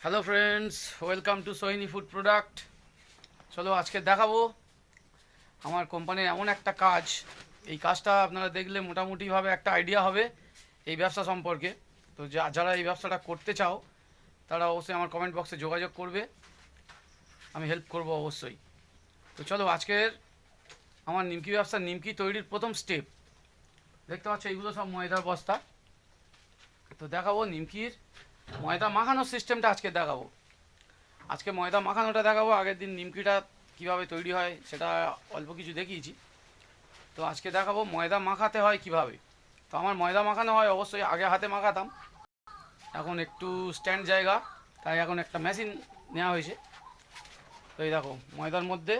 Hello friends welcome to Sohini food product চলো আজকে দেখাবো আমার কোম্পানির এমন একটা কাজ। এই কাজটা আপনারা দেখলে মোটামুটিভাবে একটা আইডিয়া হবে এই ব্যবসা সম্পর্কে। তো যা- যারা এই ব্যবসাটা করতে চাও, তারা অবশ্যই আমার কমেন্ট বক্সে যোগাযোগ করবে। আমি হেল্প করব অবশ্যই। তো চলো আজকের আমার নিমকি ব্যবসা, নিমকি তৈরির প্রথম স্টেপ দেখতে পাচ্ছ, এইগুলো সব ময়দার বস্তা। তো দেখাবো নিমকির ময়দা মাখানোর সিস্টেমটা আজকে দেখাবো। আজকে ময়দা মাখানোটা দেখাবো, আগের দিন নিমকিটা কীভাবে তৈরি হয় সেটা অল্প কিছু দেখিয়েছি। তো আজকে দেখাবো ময়দা মাখাতে হয় কীভাবে। তো আমার ময়দা মাখানো হয় অবশ্যই আগে হাতে মাখাতাম। এখন একটু স্ট্যান্ড জায়গা, তাই এখন একটা মেশিন নেওয়া হয়েছে। তো এই দেখো, ময়দার মধ্যে,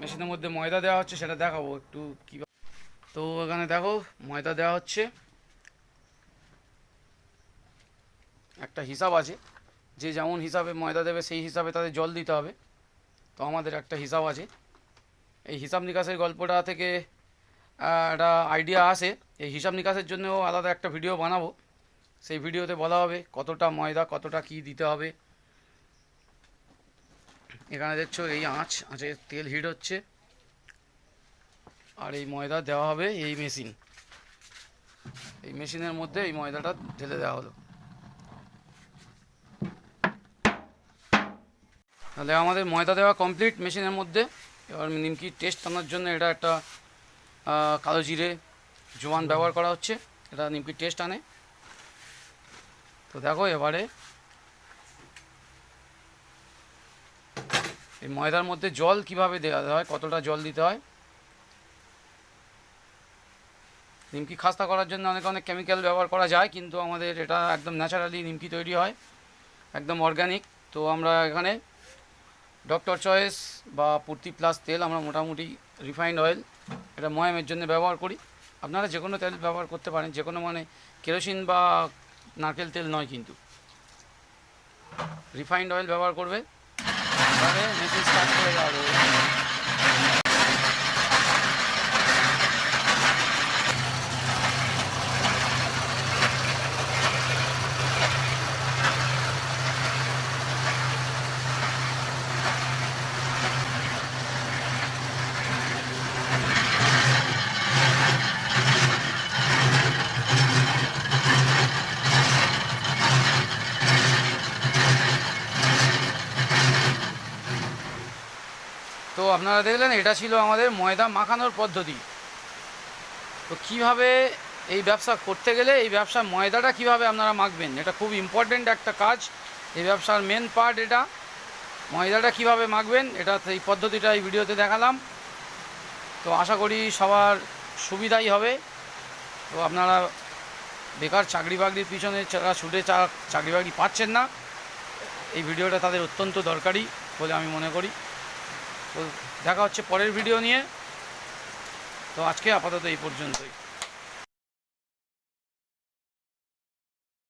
মেশিনের মধ্যে ময়দা দেওয়া হচ্ছে, সেটা দেখাবো একটু কীভাবে। তো এখানে দেখো, ময়দা দেওয়া হচ্ছে। একটা হিসাব আছে। যে যেমন হিসাবে ময়দা দেবে, সেই হিসাবে তাদের জল দিতে হবে। তো আমাদের একটা হিসাব আছে। এই হিসাব নিকাশের গল্পটা থেকে একটা আইডিয়া আসে। এই হিসাব নিকাশের জন্যও আলাদা একটা ভিডিও বানাবো। সেই ভিডিওতে বলা হবে কতটা ময়দা, কতটা কি দিতে হবে। এখানে দেখছ এই আঁচ আঁচে তেল হিট হচ্ছে। আর এই ময়দা দেওয়া হবে এই মেশিন এই মেশিনের মধ্যে এই ময়দাটা ঢেলে দেওয়া হলো। তাহলে আমাদের ময়দা দেওয়া কমপ্লিট মেশিনের মধ্যে। এবার নিমকি টেস্ট আনার জন্য এটা একটা কালো জিরে, জোয়ান ব্যবহার করা হচ্ছে। এটা নিমকি টেস্ট আনে। তো দেখো এবারে এই ময়দার মধ্যে জল কীভাবে দেওয়া হয়, কতটা জল দিতে হয়। নিমকি খাস্তা করার জন্য অনেক অনেক কেমিক্যাল ব্যবহার করা যায়, কিন্তু আমাদের এটা একদম ন্যাচারালি নিমকি তৈরি হয়। একদম অর্গানিক তো আমরা এখানে ডক্টর চয়েস বা পূর্তি প্লাস তেল আমরা মোটামুটি রিফাইন্ড অয়েল এটা ময়ামের জন্য ব্যবহার করি। আপনারা যে কোনো তেল ব্যবহার করতে পারেন যে কোনো মানে কেরোসিন বা নারকেল তেল নয় কিন্তু। রিফাইন্ড অয়েল ব্যবহার করবে। তাহলে মেশিন স্টার্ট করে তো আপনারা দেখলেন, এটা ছিল আমাদের ময়দা মাখানোর পদ্ধতি। তো কীভাবে এই ব্যবসা করতে গেলে, এই ব্যবসা ময়দাটা কীভাবে আপনারা মাখবেন? এটা খুব ইম্পর্টেন্ট একটা কাজ। এই ব্যবসার মেন পার্ট এটা। ময়দাটা কীভাবে মাখবেন, এটা এই পদ্ধতিটা এই ভিডিওতে দেখালাম। তো আশা করি সবার সুবিধাই হবে। তো আপনারা বেকার চাকরি বাকরির পিছনে যারা ছুটে চাকরি বাকরি পাচ্ছেন না, এই ভিডিওটা তাদের অত্যন্ত দরকারি বলে আমি মনে করি। তো দেখা হচ্ছে পরের ভিডিও নিয়ে। তো আজকে আপাতত এই পর্যন্তই।